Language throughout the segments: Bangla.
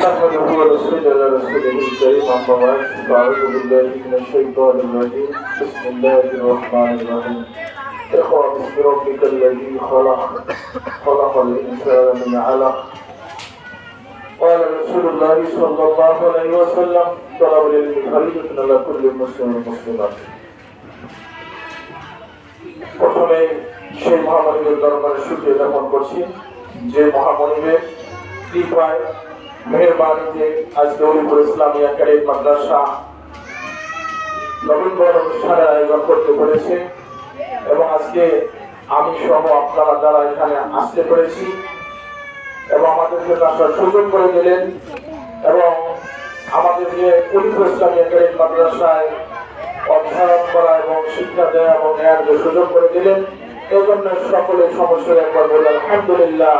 نحمده ونصلي على رسوله الكريم أما بعد فأعوذ بالله من الشيطان الرجيم بسم الله الرحمن الرحيم اقرأ باسم ربك الذي خلق خلق الإنسان من علق قال رسول الله صلى الله عليه وسلم طلب العلم فريضة على كل مسلم ومسلمة প্রথমে সেই মহামণিবের দরবারে সুখে জ্ঞাপন করছি যে মহামণিবের কৃপায় মেহরবানিতে আজ দৌড়িপুর ইসলামী একাডেমি মাদ্রাসা নভেম্বর অনুষ্ঠানের আয়োজন করতে পেরেছে এবং আজকে আমি সহ আপনারা যারা এখানে আসতে পেরেছি এবং আমাদেরকে আসার সুযোগ করে দিলেন এবং আমাদের যে পরিপুর ইসলামী একাডেমি মাদ্রাসায় অধ্যয়ন করা এবং শিক্ষা দেওয়া এবং নেওয়ার যে সুযোগ করে দিলেন এই জন্য সকলের সমস্যায় একবার বলে আলহামদুলিল্লাহ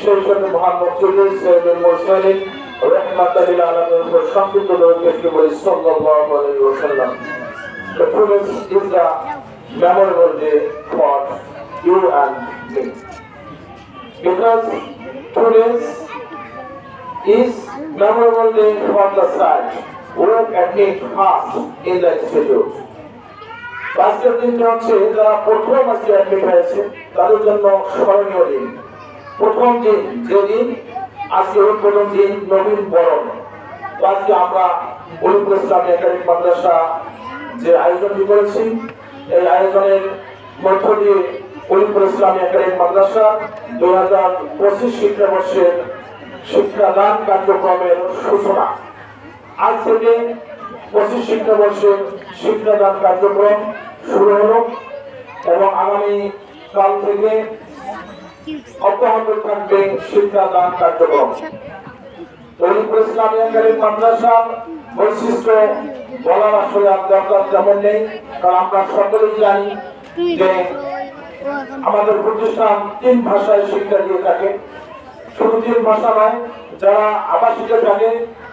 সেই সাথে মহান মকসুদুল সৈয়দুল মুরসালিন রহমাতুল আলামিনের উপর সংক্ষিপ্ত দরুদকে বলি সাল্লাল্লাহু আলাইহি ওয়াসাল্লাম The promise is the memorable day for you and me. Because today's is memorable day for the site. Work at it fast in the institute. আজকের দিনটা হচ্ছে যারা প্রথম আজকে অ্যাডমিট হয়েছে তাদের জন্য স্মরণীয় দিন। প্রথম দিন যে দিন, আজকে উদ্বোধন দিন নবীন বরণ। আজকে আমরা অলিপুর ইসলামী একাডেমি মাদ্রাসা যে আয়োজনটি করেছি, এই আয়োজনের মধ্য দিয়ে অলিপুর ইসলামী একাডেমি মাদ্রাসা দুই হাজার পঁচিশ শিক্ষাবর্ষের শিক্ষাদান কার্যক্রমের সূচনা। আজ থেকে পঁচিশ শিক্ষাবর্ষের শিক্ষাদান কার্যক্রম শুরু হলো এবং আগামী কাল থেকে অব্যাহত থাকবে শিক্ষাদান কার্যক্রম। দলিপুর ইসলামী একাডেমি মাদ্রাসার বৈশিষ্ট্য বলার আসলে দরকার তেমন নেই, কারণ আমরা সকলেই জানি যে আমাদের প্রতিষ্ঠান তিন ভাষায় শিক্ষা দিয়ে থাকে। শুধু তিন ভাষা নয়, যারা আবাসিকে থাকে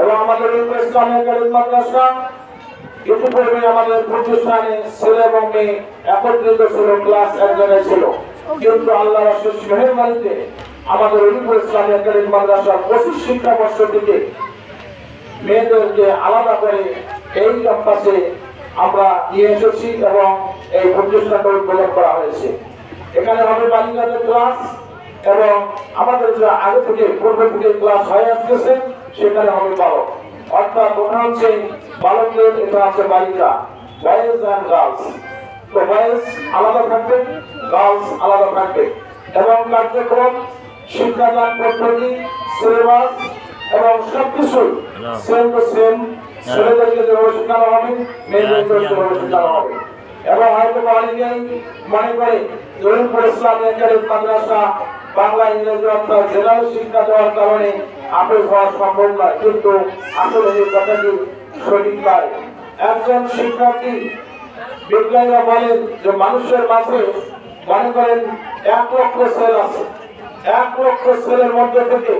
এবং আমাদের অলিপুর ইসলামী একাডেমি মাদ্রাসা ইতিপূর্বে আমাদের প্রতিষ্ঠানে ছেলে এবং মেয়ে একত্রিত ছিল ক্লাস একজনে ছিল। কিন্তু আল্লাহ রাসূল মেহেরবানিতে আমাদের অলিপুর ইসলামী একাডেমি মাদ্রাসার পঁচিশ শিক্ষাবর্ষ থেকে মেয়েদেরকে আলাদা করে এই ক্যাম্পাসে আমরা নিয়ে এসেছি এবং এই প্রতিষ্ঠানটা উদ্বোধন করা হয়েছে। এখানে হবে বালিকাদের ক্লাস এবং আমাদের যে আগে থেকে পূর্ব থেকে ক্লাস হয়ে আসতেছে সেখানে হবে বালক। অর্থাৎ ওটা হচ্ছে বালকদের এটা আছে বালিকা। বয়েজ অ্যান্ড গার্লস তো বয়েজ আলাদা থাকবে গার্লস আলাদা থাকবে। এবং কার্যক্রম শিক্ষাদান পদ্ধতি সিলেবাস এবং সবকিছু সেম টু সেম ছেলেদেরকে যেভাবে শেখানো হবে মেয়েদেরকে সেভাবে শেখানো হবে। এবং হয়তো অনেকেই মনে করে জরিমপুর ইসলামী একাডেমি মাদ্রাসা বাংলা ইংরেজি অর্থাৎ জেনারেল শিক্ষা দেওয়ার কারণে আপেল হওয়া সম্ভব নয় কিন্তু আসলে এই কথাটি সঠিক নয় একজন শিক্ষার্থী বিজ্ঞানীরা বলেন যে মানুষের মাঝে, মনে করেন, এক লক্ষ সেল আছে। এক লক্ষ সেলের মধ্যে থেকে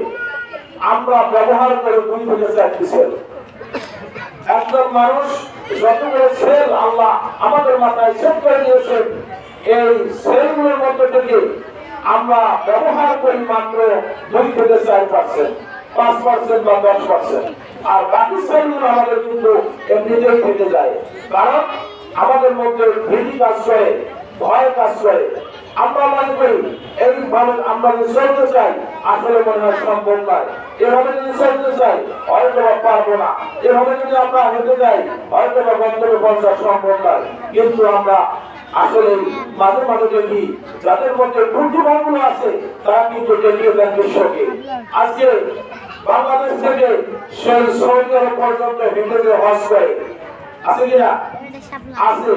আমরা ব্যবহার করে দুই থেকে চারটি সেল। একজন মানুষ যতগুলো সেল আল্লাহ আমাদের মাথায় সেট করে দিয়েছেন এই সেলগুলোর মধ্যে থেকে আমরা ব্যবহার করি মাত্র দুই থেকে চার পার্সেন্ট পাঁচ পার্সেন্ট বা দশ পার্সেন্ট। আর বাকি আমাদের কিন্তু এমনিতেই থেকে যায়, কারণ আমাদের মধ্যে ভীতি কাজ করে ভয় কাজ করে আমরা মনে করি এইভাবে আমরা যদি চলতে চাই, আসলে মনে হয় সম্ভব নয়। এভাবে যদি চলতে চাই, হয়তো বা পারব না। এভাবে যদি আমরা হেঁটে যাই, হয়তো বা গন্তব্যে পৌঁছা সম্ভব নয়। কিন্তু আমরা আসলে মাঝে মাঝে দেখি যাদের মধ্যে প্রতিভাগুলো আছে, তারা কিন্তু দেখিয়ে দেন বিশ্বকে আজকে বাংলাদেশ থেকে সৌদি আরব পর্যন্ত যে হজ করে। আছে কিনা আছে।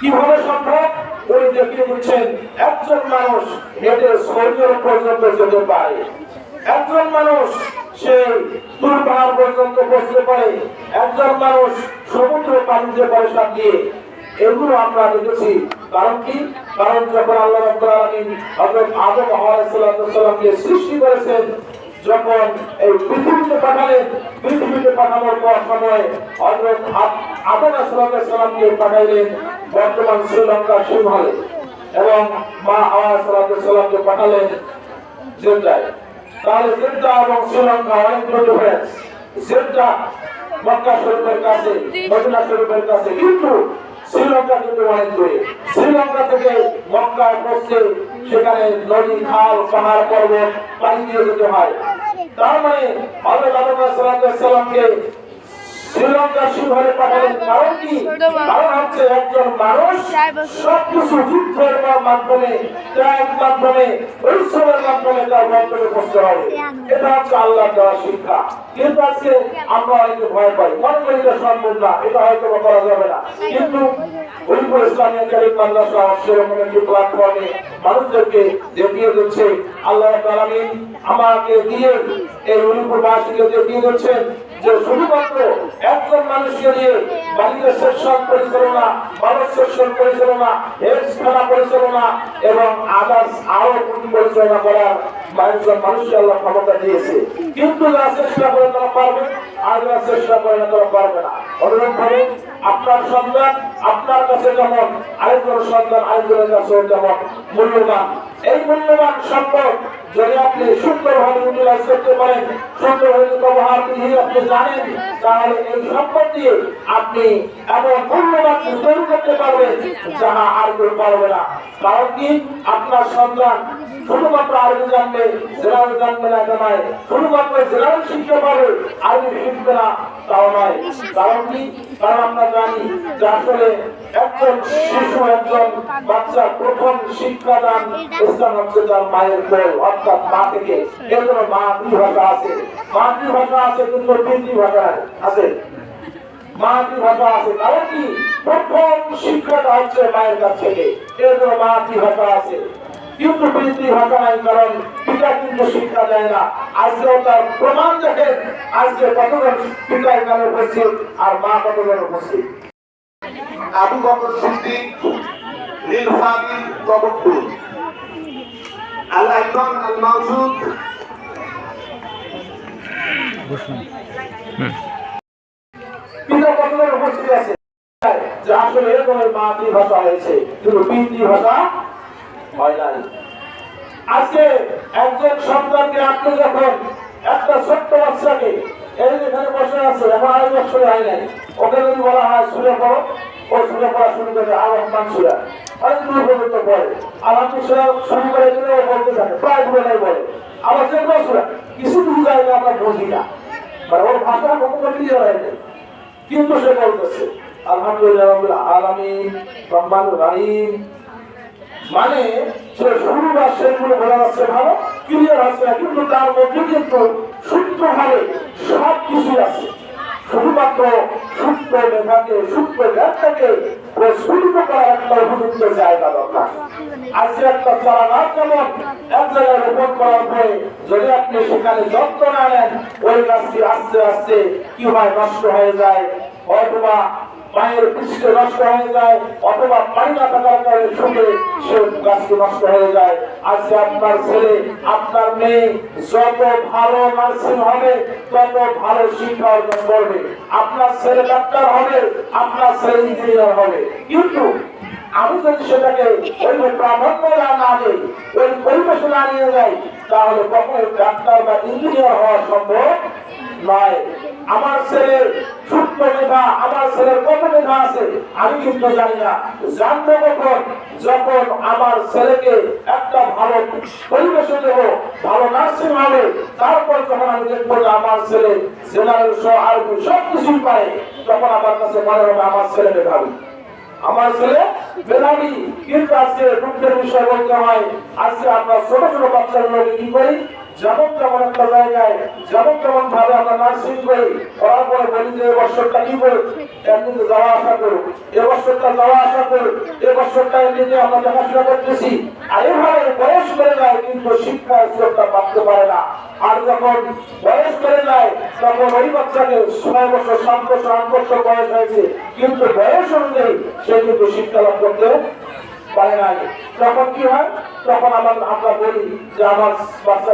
কীভাবে সম্ভব? ওই দেখিয়ে দিচ্ছেন, একজন মানুষ হেঁটে সৌদি আরব পর্যন্ত যেতে পারে। একজন মানুষ পর্যন্ত পৌঁছতে পারে। একজন মানুষ সমুদ্র পানিতে পয়সা দিয়ে এগুলো আমরা দেখেছি। কারণ কি? কারণ যখন আল্লাহ রাব্বুল আদম আলাইহিস সৃষ্টি করেছেন, যখন এই পৃথিবীতে পাঠালেন, পৃথিবীতে পাঠানোর পর সময় আদম আলাইহিস সালামকে পাঠাইলেন, বর্তমান শ্রীলঙ্কা সিংহলে। এবং মা আওয়াজ সালামকে পাঠালেন জেদ্দায় তাহলে জেদ্দা এবং শ্রীলঙ্কা অনেক ডিফারেন্স জেদ্দা মক্কা শরীফের কাছে, মদিনা শরীফের কাছে। কিন্তু শ্রীলঙ্কা কিন্তু অনেক দূরে শ্রীলঙ্কা থেকে মক্কা পৌঁছতে সেখানে নদী, খাল, পাহাড়, পর্বত পানি দিয়ে যেতে হয়। তার মানে আল্লাহ সালামকে শ্রীলঙ্কা সিংহলে পাঠালেন কারণ কি? কারণ হচ্ছে একজন মানুষ সবকিছু যুদ্ধের মাধ্যমে ত্যাগের মাধ্যমে পরিশ্রমের মাধ্যমে তার গন্তব্যে পৌঁছতে হবে এটা হচ্ছে আল্লাহ দেওয়া শিক্ষা। কিন্তু আজকে আমরা অনেকে ভয় পাই। মনে করি এটা সম্ভব না এটা হয়তো করা যাবে না। কিন্তু হরিপুর ইসলামী কারিম মাদ্রাসা সেরকম একটি প্ল্যাটফর্মে মানুষদেরকে দেখিয়ে দিচ্ছে আল্লাহ আমাকে দিয়ে এই হরিপুর বাসীকে দেখিয়ে দিচ্ছেন। যে শুধুমাত্র একজন মানুষকে নিয়ে বাড়িতে সেকশন পরিচালনা মানুষ সেকশন পরিচালনা খানা পরিচালনা এবং আদার্স আরও পরিচালনা করার মানুষজন মানুষকে আল্লাহ ক্ষমতা দিয়েছে। কিন্তু যারা চেষ্টা করে তারা পারবে আর যারা চেষ্টা করে না তারা পারবে না। অনুরোধ ভাবে আপনার সন্তান, আপনার কাছে যেমন আরেকজন সন্তান, আরেকজনের কাছেও যেমন মূল্যবান, এই মূল্যবান সম্পদ যদি আপনি সুন্দরভাবে ইউটিলাইজ করতে পারেন, সুন্দরভাবে ব্যবহার দিয়ে আপনি জানেন, তাহলে এই সম্পদ দিয়ে আপনি এমন মূল্যবান তৈরি করতে পারবেন যাহা আর কেউ পারবে না। কারণ কি? আপনার সন্তান শুধুমাত্র আরবি জানবে, জেনারেল জানবে না এটা নয় শুধুমাত্র জেনারেল শিখতে পারবে, আরবি শিখবে না। তাও নয়। কারণ কি? কারণ আমরা জানি যে আসলে একজন শিশু, একজন বাচ্চা প্রথম শিক্ষাদান ইসলাম হচ্ছে তার মায়ের কোল অর্থাৎ মা থেকে। এর জন্য মাতৃভাষা আছে। মাতৃভাষা আছে কিন্তু পিতৃভাষা আছে। মাতৃভাষা আছে। কারণ কি? প্রথম শিক্ষাটা হচ্ছে মায়ের কাছ থেকে। এর জন্য মাতৃভাষা আছে। কিন্তু পিতৃভাষা নাই কারণ পিতা কিন্তু শিক্ষা দেয় না। আজকেও তার প্রমাণ দেখেন আজকে কতজন পিতা এখানে উপস্থিত আর মা কতজন উপস্থিত? আবু বকর সিদ্দিক ইরফানি তবক্কুল আল আইমান আল মাওজুদ পিতা কতজন উপস্থিত আছে? যে আসলে এরকম মাতৃভাষা হয়েছে কিন্তু পিতৃভাষা হয় নাই আজকে একজন সন্তানকে আপনি যখন একটা ছোট্ট বাচ্চাকে এই যে এখানে বসে আছে এখন আড়াই বছর হয় নাই। ওকে যদি বলা হয় শুনে পড়ো, ও শুনে পড়া শুরু করে আর রহমান সুরা অনেক দূর পর্যন্ত পড়ে। আলহামদুলিল্লাহ শুরু করে দিলে ও বলতে থাকে, প্রায় বেলায় বলে। আবার কোনো সুরা কিছু দূর জায়গা আমরা বুঝি না। মানে ওর ভাষা কতটা ক্লিয়ার হয়ে যায় কিন্তু সে বলতেছে, আলহামদুলিল্লাহ আলামিন রহমান রাহিম মানে সে শুরু বা শেষগুলো বোঝা যাচ্ছে ভালো, ক্লিয়ার না, কিন্তু তার মধ্যে কিন্তু সূক্ষ্মভাবে সব কিছুই আছে। শুধুমাত্র সূক্ষ্ম মেধাকে সূক্ষ্ম জ্ঞানটাকে একটা জায়গা দরকার। একটা এক জায়গায় যদি আপনি সেখানে যত্ন ওই আস্তে আস্তে কি হয় নষ্ট হয়ে যায়, অথবা পায়ের পৃষ্ঠে নষ্ট হয়ে যায়, অথবা পানি না থাকার কারণে শুকে সে গাছটি নষ্ট হয়ে যায়। আজকে আপনার ছেলে, আপনার মেয়ে যত ভালো নার্সিং হবে, তত ভালো শিক্ষা অর্জন করবে। আপনার ছেলে ডাক্তার হবে, আপনার ছেলে ইঞ্জিনিয়ার হবে। কিন্তু আমি যদি সেটাকে ওই প্রাধান্য না না দিই, ওই পরিবেশে না নিয়ে যাই, তাহলে কখনো ডাক্তার বা ইঞ্জিনিয়ার হওয়া সম্ভব নয়। আমার ছেলে সূক্ষ্ম মেধা, আমার ছেলের কত মেধা আছে, আমি কিন্তু জানি না। জানব কখন? যখন আমার ছেলেকে একটা ভালো পরিবেশে দেবো, ভালো নার্সিং হবে তারপর যখন আমি দেখব যে আমার ছেলে জেনারেল সহ আর সব কিছুই পায়, তখন আমার কাছে মনে হবে আমার ছেলে মেধাবী। আমার ছেলে মেধাবী। কিন্তু আজকে দুঃখের বিষয় বলতে হয়, আজকে আমরা ছোট ছোট বাচ্চাগুলোকে কি করি? যেমন তেমন একটা জায়গায়, যেমন তেমন ভাবে আমরা নার্সিং করি, করার পরে বলি যে এবছরটা কি করে একদিন যাওয়া আসা করুক। এবছরটা যাওয়া আসা করুক। এবছরটা এমনিতে আমরা দেখাশোনা করতেছি। আর এভাবে বয়স করে যায়, কিন্তু শিক্ষা স্তরটা পারতে পারে না। আর যখন বয়স করে যায়, তখন ওই বাচ্চাকে ছয় বছর, সাত বছর, আট বছর বয়স হয়েছে। কিন্তু বয়স অনুযায়ী সে কিন্তু শিক্ষা লাভ করতে পারে না। তখন কি হয়? তখন আমার আমরা বলি যে আমার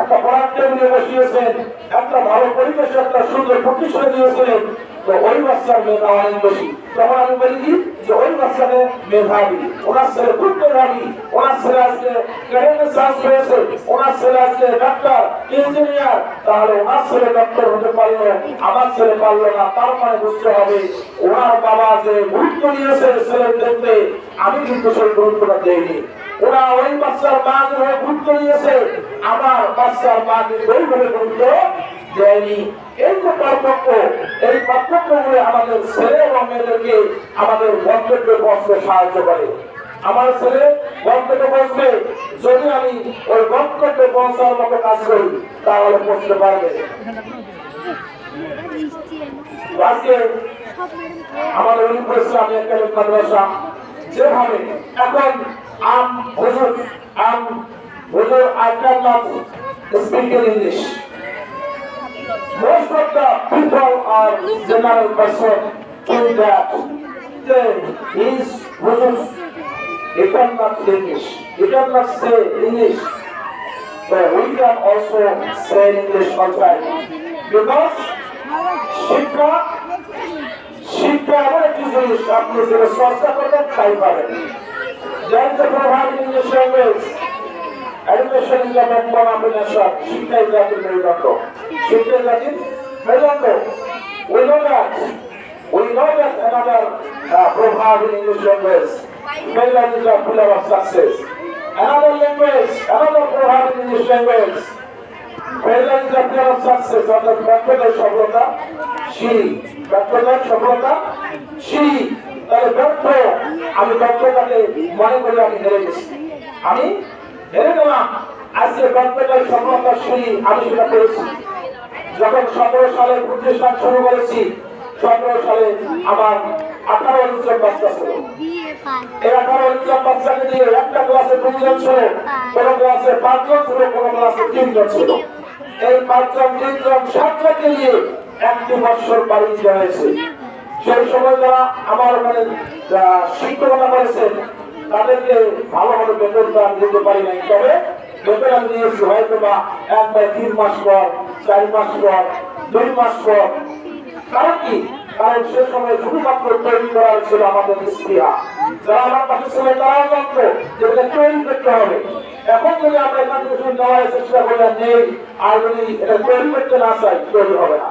একটা পড়ার টেবিলে বসিয়েছেন। একটা ভালো পরিবেশে, একটা সুন্দর প্রতিষ্ঠা তো ওই বাচ্চার মেধা অনেক বেশি। তখন আমি বলি কি? যে ওই মেধাবী। ওনার ছেলে খুব মেধাবী। ওনার ছেলে আজকে চান্স পেয়েছে। ওনার ছেলে আজকে ডাক্তার, ইঞ্জিনিয়ার। তাহলে ওনার ছেলে হতে পারল আমার ছেলে পারল না, তার মানে বুঝতে হবে ওনার বাবা যে গুরুত্ব ছেলের দেখতে আমি কিন্তু সেই গুরুত্বটা দেইনি। ওরা ওই বাচ্চার মা যেভাবে গুরুত্ব দিয়েছে আমার বাচ্চার মা কিন্তু ওইভাবে গুরুত্ব দেয়নি এই যে পার্থক্য, এই পার্থক্যগুলো আমাদের ছেলে এবং মেয়েদেরকে আমাদের গন্তব্যে পৌঁছতে সাহায্য করে। আমার ছেলে গন্তব্যে বসবে, যদি আমি ওই গন্তব্যে পৌঁছার মতো কাজ করি, তাহলে পৌঁছতে পারবে। আজকে আমাদের অলিপুর ইসলামী একাডেমি মাদ্রাসা যেভাবে এখন আম হুজুর আম হুজুর I cannot speak in English. Most of the people are general person think that they, his হুজুর he cannot English. He cannot say English. But we can also say English outside. Because শিক্ষা শিক্ষা এমন একটি জিনিস আপনি যেটা চর্চা করবেন তাই পাবেন There is a proverb in English language. Education is the backbone of a nation. শিক্ষা is জাতির মেরুদণ্ড শিক্ষা জাতির মেরুদণ্ড We know that. We know that another uh, proverb in English language. Failure is the pillar of success. Another language, another proverb in English language. Failure is the pillar of success. অর্থাৎ ব্যর্থতার সফলতা সিঁড়ি ব্যর্থতার সফলতা সিঁড়ি তাহলে ব্যর্থ আমি ব্যর্থতাকে মনে করি আমি হেরে গেছি। আমি হেরে গেলাম। আজকে ব্যর্থতার সফলতার সিঁড়ি আমি সেটা করেছি। যখন সতেরো সালে প্রতিষ্ঠান শুরু করেছি, সতেরো সালে আমার আঠারো জন বাচ্চা ছিল। দিয়ে ক্লাসে দুজন ক্লাসে পাঁচজন ছিল ক্লাসে তিনজন ছিল। এই পাঁচজন, তিনজন সাতজনকে নিয়ে একটি বছর বাড়ি দিতে হয়েছে সেই সময় যারা আমার আহ, শিক্ষকতা করেছেন তাদেরকে ভালোভাবে বেতনটা আমি দিতে পারি নাই। তবে বেতন আমি দিয়েছি হয়তো বা এক বা তিন মাস পর চার মাস পর দুই মাস পর। কারণ কি? কারণ সে সময় শুধুমাত্র তৈরি করা হয়েছিল আমাদের স্ত্রীরা যারা আমার পাশে ছিল তারাও জানতো যে তৈরি করতে হবে। এখন যদি আমরা এখান থেকে শুধু নেওয়ার চেষ্টা করি আর নেই আর যদি এটা তৈরি করতে না চাই তৈরি হবে না।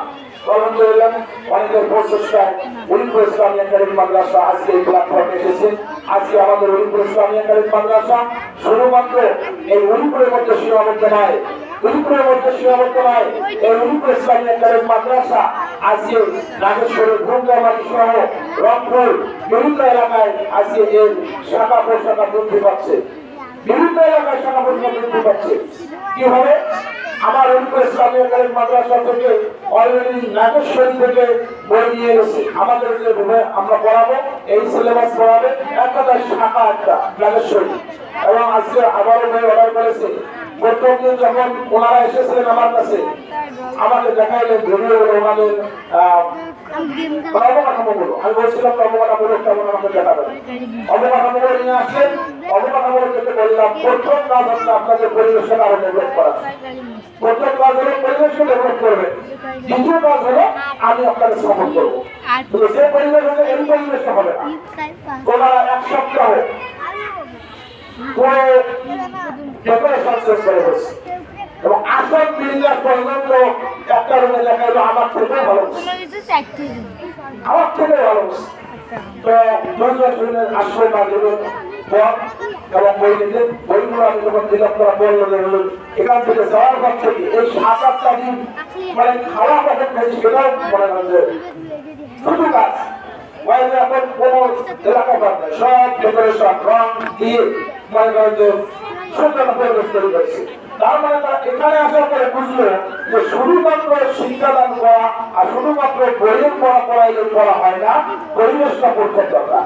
আলহামদুলিল্লাহ অনেকের প্রচেষ্টায় উলিপুর ইসলামী একাডেমি মাদ্রাসা আজকে এই প্ল্যাটফর্মে এসেছে। আজকে আমাদের উলিপুর ইসলামী একাডেমি মাদ্রাসা শুধুমাত্র এই উলিপুরের মধ্যে সীমাবদ্ধ নয় পাচ্ছে। কি হবে? আমার অনুপ্রেসের মাদ্রাসা থেকে অলরেডি নাগেশ্বরী থেকে বই নিয়ে গেছে আমাদের আমরা পড়াবো, এই সিলেবাস পড়াবে একটা তার শাখা একটা নাগেশ্বরী এবং আজকে আবারও বই অর্ডার করেছে। প্রথম দিন যখন ওনারা এসেছিলেন আমার কাছে, আমাকে দেখাইলেন ভিডিও ওনাদের আহ, আমি বলছিলাম অবকাঠামোগুলো কেমন আমাকে দেখাবেন অবকাঠামোগুলো নিয়ে আসলেন। অবকাঠামোগুলো যেতে বললাম প্রথম কাজ হচ্ছে আপনাদের পরিবেশটা আরও ডেভেলপ করা। প্রথম কাজ হলো পরিবেশকে ডেভেলপ করবে। দ্বিতীয় কাজ হলো আমি আপনাকে সাপোর্ট করব। যে পরিবেশ হলে এই পরিবেশটা হবে না। ওনারা এক সপ্তাহ। পুরো ডেকোরেশন শেষ করে বসে এবং আসল বিল্ডার পর্যন্ত একটা রুমে দেখা গেলো আমার থেকেও ভালো আমার থেকে ভালো তো নজরুল শরীরের আশ্রয় দেবেন পথ এবং বই নিলেন বইগুলো আমি যখন দিলাম তারা বলল যে এখান থেকে যাওয়ার পর থেকে এই সাত আটটা দিন মানে খাওয়া কখন খাইছি সেটাও মনে যে শুধু কাজ। বাইরে এখন কোনো এলাকা বাদ সব ডেকোরেশন রং দিয়ে মনে করেন যে সুন্দর পরিবেশ তৈরি করেছে তার মানে তারা এখানে আসার পরে বুঝলো যে শুধুমাত্র শিক্ষাদান করা আর শুধুমাত্র বইয়ের পড়া পড়াইলে পড়া হয় না, পরিবেশটা পড়তে দরকার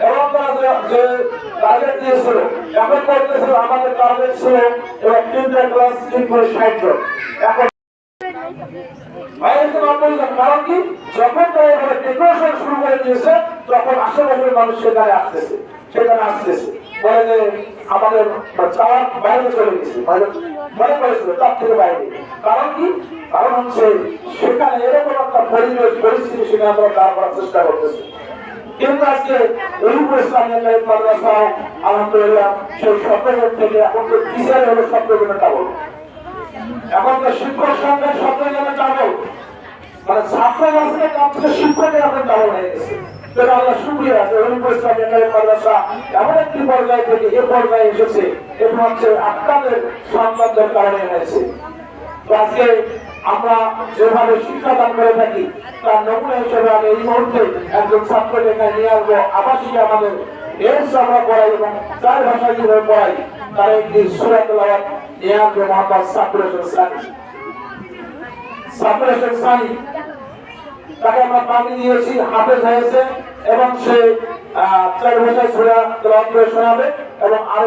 এবং তারা যে- টার্গেট দিয়েছিল, এখন করতেছিল আমাদের টার্গেট ছিল এবং ক্লাস তিন করে জন এখন। কারণ কি, যখন শুরু করে দিয়েছে, তখন আশেপাশের মানুষ সেখানে আসতেছে সেখানে আসতেছে বলে যে আমাদের বাইরে চলে গেছে। মানে মনে করেছিল, তার থেকে বাইরে। কারণ কি? কারণ হচ্ছে সেখানে এরকম একটা পরিবেশ, পরিস্থিতি সেখানে আমরা করার চেষ্টা করতেছি। কিন্তু আজকে মাদ্রাসা, আলহামদুলিল্লাহ, সেই সপ্তাহের থেকে এখন তো টিচার হলো সপ্তাহের ডাবল এখন তো শিক্ষক ডাবল মানে ছাত্র আসলে তার থেকে শিক্ষকের এখন ডাবল হয়ে গেছে। সেটা আমরা শুক্রিয়া রহিমপুর ইসলামিয়া টাইপ মাদ্রাসা এমন একটি পর্যায়ে থেকে এ পর্যায়ে এসেছে, এটা হচ্ছে আপনাদের সন্তানদের কারণে তো আজকে আমরা যেভাবে শিক্ষাদান করে থাকি, তার নমুনা হিসেবে আমি এই মুহূর্তে একজন ছাত্রকে এখানে নিয়ে আসব। আবাসিকে আমাদের এমস আমরা পড়াই এবং চার ভাষায় যেভাবে পড়াই, তার একটি সুরাত নিয়ে আসবে মোহাম্মদ সাকুর হোসেন সানি। সাকুর সানি তাকে আমরা পানি দিয়েছি, হাফেজ হয়েছে এবং সে চার তেলাওয়াত করে শোনাবে এবং আরও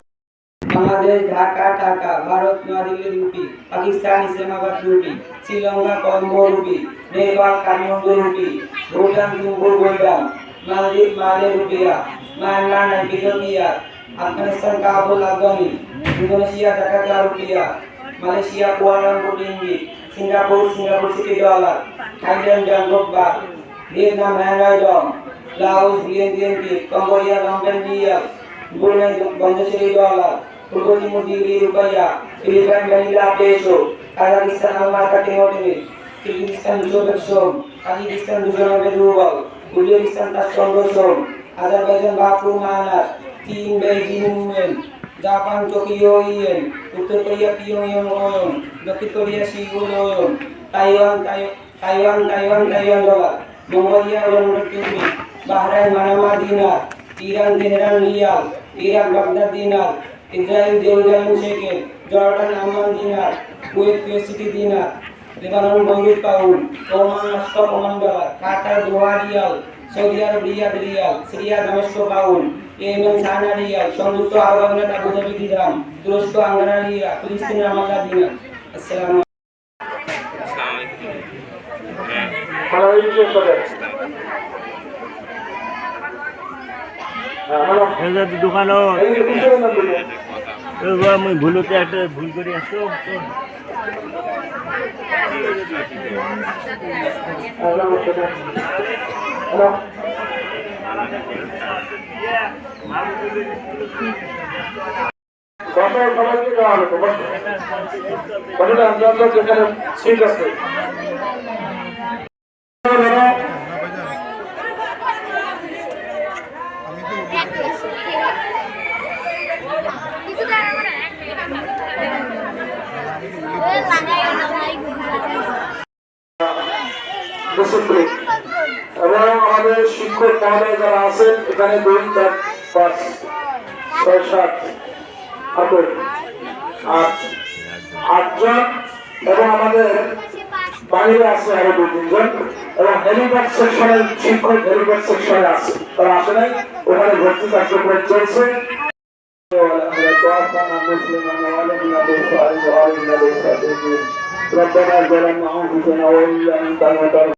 বাংলাদেশ, ঢাকা ঢাকা, ভারত পাকিস্তান, ইসলামাবাদ শ্রীলঙ্কা রুপি, নেপাল কাঠমান্ডু রুপি, ভুটান গোল্ডান মালদ্বীপ, Male, rufiyaa, Myanmar Nigeria Afghanistan, Kabul, afghani, Indonesia, Jakarta, rupiah, Malaysia, Kuala Lumpur ringgit Singapore Singapore city dollar Thailand Bangkok baht Vietnam Hanoi dong Laos Vietnam Cambodia লম্বেন riel Brunei Bandasiri dollar, Purbo Timur Dili rupiah, Philippines Manila peso, Kazakhstan Almar Katimotini, Kyrgyzstan Uzbek som, Tajikistan Dujanabed rubel, Uzbekistan Tashkent som, Azerbaijan Baku Manas, চীন Beijing yuan Japan, Tokyo, yen. উত্তর কোরিয়া, পিয়ংইয়ং ওয়ন দক্ষিণ কোরিয়া সিউল ওয়ন তাইওয়ান, তাই- Taiwan Taiwan Taiwan dollar. Mongolia London TV Bahrain Manama dinar. Iran Tehran rial Iraq, Baghdad, dinar. Israel, Jerusalem shekel Jordan, Amman, dinar. Kuwait Kuwait city, dinar. Lebanon, Beirut pound Oman Muscat Oman dollar. Qatar Doha riyal. Saudi Arab, Riyadh, riyal. Syria, Damascus pound Yemen Sanaa rial সংযুক্ত আরব আমিরাত আবুধাবি দিরহাম তুরস্ক আঙ্কারা রিয়া ফিলিস্তিন রামাল্লাহ দিনার আসসালামু করে। হ্যাঁ, এই যে দোকানত। এই যে কিসের নাম দিলে? এইবাৰ মই ভুলতে একটা ভুল কৰি আছো হ্যালো, সেটা। হ্যালো। বসো, সবাইকে দেওয়া হবে তো, বসো। বসো না, আপনার লোক যেখানে সিট আছে। ডিসিপ্লিন এবং আমাদের শিক্ষক মহোদয় যারা আছেন এখানে দুই চার পাঁচ ছয় সাত আট আট আটজন এবং আমাদের বাইরে আছে আরো দু তিনজন এবং হেলিপ্যাড সেকশনের শিক্ষক হেলিপ্যাড সেকশনে আছে তারা আসে নাই ওখানে ভর্তি কার্যক্রম চলছে توفنا مسلما وولدنا بالصالح وعلمنا بالصالحين ربنا ظلمنا انفسنا وان لم تغفر